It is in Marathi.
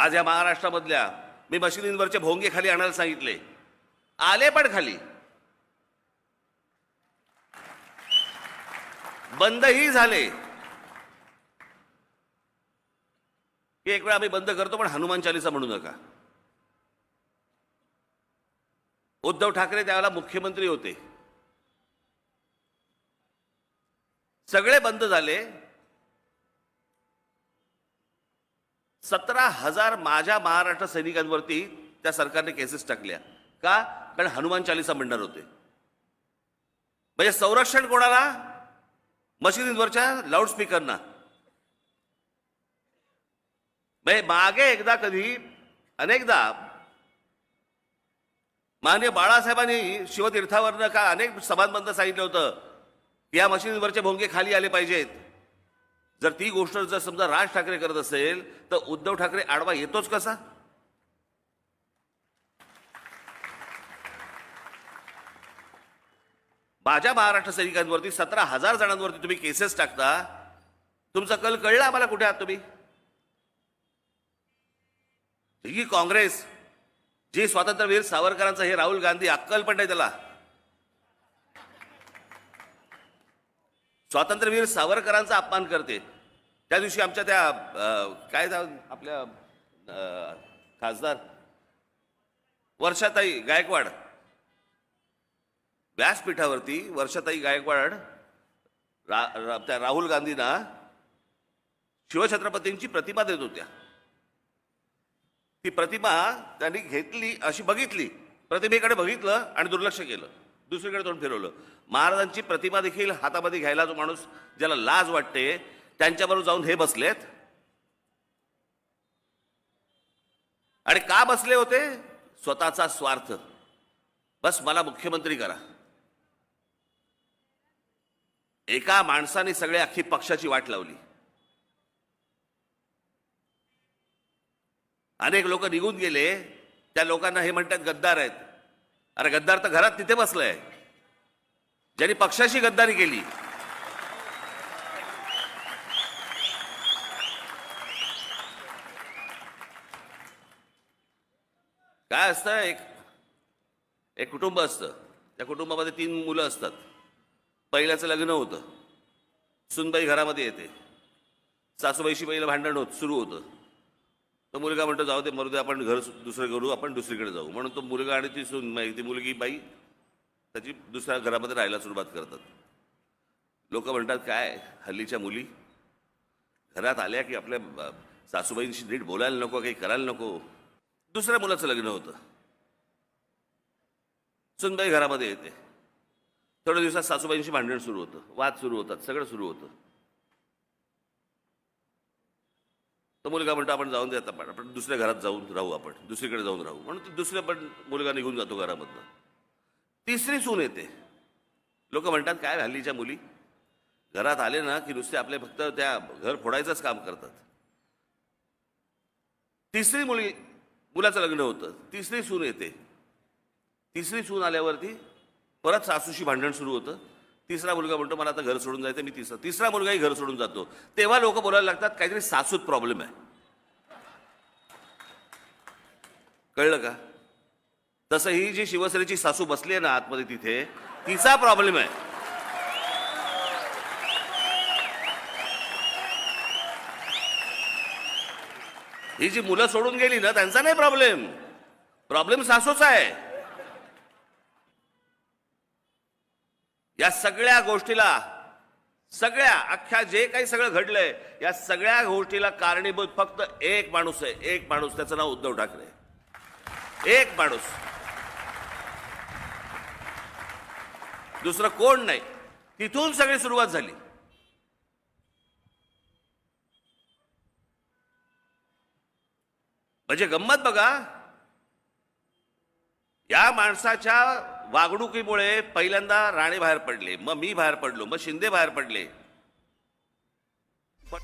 आज या महाराष्ट्रामधल्या मी मशिदींवरचे भोंगे खाली आणायला सांगितले. आले पण खाली. बंदही झाले. की एक वेळा आम्ही बंद करतो पण हनुमान चालिसा म्हणू नका. उद्धव ठाकरे त्यावेळेला मुख्यमंत्री होते. सगळे बंद झाले. सतरा हजार माझ्या महाराष्ट्र सैनिकांवरती त्या सरकारने केसेस टाकल्या. का? कारण हनुमान चालिसा म्हणणार होते. म्हणजे संरक्षण कोणाला? मशिदींवरच्या लाऊडस्पीकरना म्हणजे मागे एकदा कधी अनेकदा माननीय बाळासाहेबांनी शिवतीर्थावरनं का अनेक सभांबंद सांगितलं होतं की या मशिदींवरचे भोंगे खाली आले पाहिजेत. जर ती गोष्ट जर समजा राज ठाकरे करत असेल तर उद्धव ठाकरे आडवा येतोच कसा? माझ्या महाराष्ट्र सैनिकांवरती सतरा हजार जणांवरती तुम्ही केसेस टाकता. तुमचा कल कळला आम्हाला कुठे आहात तुम्ही? ही काँग्रेस जी स्वातंत्र्यवीर सावरकरांचं हे राहुल गांधी अक्कल पण नाही त्याला. स्वातंत्र्यवीर सावरकरांचा अपमान करते. त्या दिवशी आमच्या त्या काय आपल्या खासदार? वर्षाताई गायकवाड. व्यासपीठावरती वर्षाताई गायकवाड रा, रा, त्या राहुल गांधींना शिवछत्रपतींची प्रतिमा देत होत्या. ती प्रतिमा त्यांनी घेतली अशी बघितली प्रतिमेकडे बघितलं आणि दुर्लक्ष केलं. दुसरीकडे तोंड फिरवलं. महाराजांची प्रतिमा देखील हातामध्ये घ्यायला जो माणूस ज्याला लाज वाटते त्यांच्याबरोबर जाऊन हे बसलेत. आणि का बसले होते? स्वतःचा स्वार्थ. बस मला मुख्यमंत्री करा. एका माणसाने सगळ्या अख्खी पक्षाची वाट लावली. अनेक लोक निघून गेले. त्या लोकांना हे म्हणतात गद्दार आहेत. अरे गद्दार तर घरात तिथे बसलाय. ज्यांनी पक्षाशी गद्दारी केली. काय असतं? एक एक कुटुंब असतं. त्या कुटुंबामध्ये तीन मुलं असतात. पहिल्याचं लग्न होतं. सुनबाई घरामध्ये येते. सासूबाईशी पहिलं भांडण होत सुरू होतं. तो मुलगा म्हणतो जाऊ दे मरू दे आपण घर दुसरं करू आपण दुसरीकडे जाऊ. म्हणून तो मुलगा आणि ती सून ती मुलगी बाई त्याची दुसऱ्या घरामध्ये राहायला सुरुवात करतात. लोक म्हणतात काय हल्लीच्या मुली? घरात आल्या की आपल्या सासूबाईंशी नीट बोलायला नको काही करायला नको? दुसऱ्या मुलाचं लग्न होतं. सुनबाई घरामध्ये येते. थोड्या दिवसात सासूबाईंशी भांडण सुरू होतं वाद सुरू होतात सगळं सुरू होतं. तो मुलगा म्हणतो आपण जाऊन देत आपण पण आपण दुसऱ्या घरात जाऊन राहू आपण दुसरीकडे जाऊन राहू. म्हणून दुसऱ्या पण मुलगा निघून जातो घरामधनं. तिसरी सून येते. लोक म्हणतात काय हल्लीच्या मुली? घरात आले ना की नुसते आपले फक्त त्या घर फोडायचंच काम करतात. तिसरी मुली मुलाचं लग्न होतं. तिसरी सून येते. तिसरी सून आल्यावरती परत सासूशी भांडण सुरू होतं. तिसरा मुलगा म्हणतो मला आता घर सोडून जायचं मी तिसरा. तिसरा मुलगाही घर सोडून जातो. तेव्हा लोक बोलायला लागतात काहीतरी सासूत प्रॉब्लेम आहे. कळलं का? तसं ही जी शिवसेनेची सासू बसली आहे ना आतमध्ये तिथे तिचा प्रॉब्लेम आहे. ही जी मुलं सोडून गेली ना त्यांचा नाही प्रॉब्लेम प्रॉब्लेम सासूचा आहे. या सगळ्या गोष्टीला सगळ्या अख्ख्या जे काही सगळं घडलंय या सगळ्या गोष्टीला कारणीभूत फक्त एक माणूस आहे एक माणूस त्याचं नाव उद्धव ठाकरे. एक माणूस. दुसरं कोण नाही. तिथून सगळी सुरुवात झाली. म्हणजे गंमत बघा. या माणसाच्या वागणुकीमुळे पहिल्यांदा राणे बाहेर पडले मग मी बाहेर पडलो मग शिंदे बाहेर पडले. पण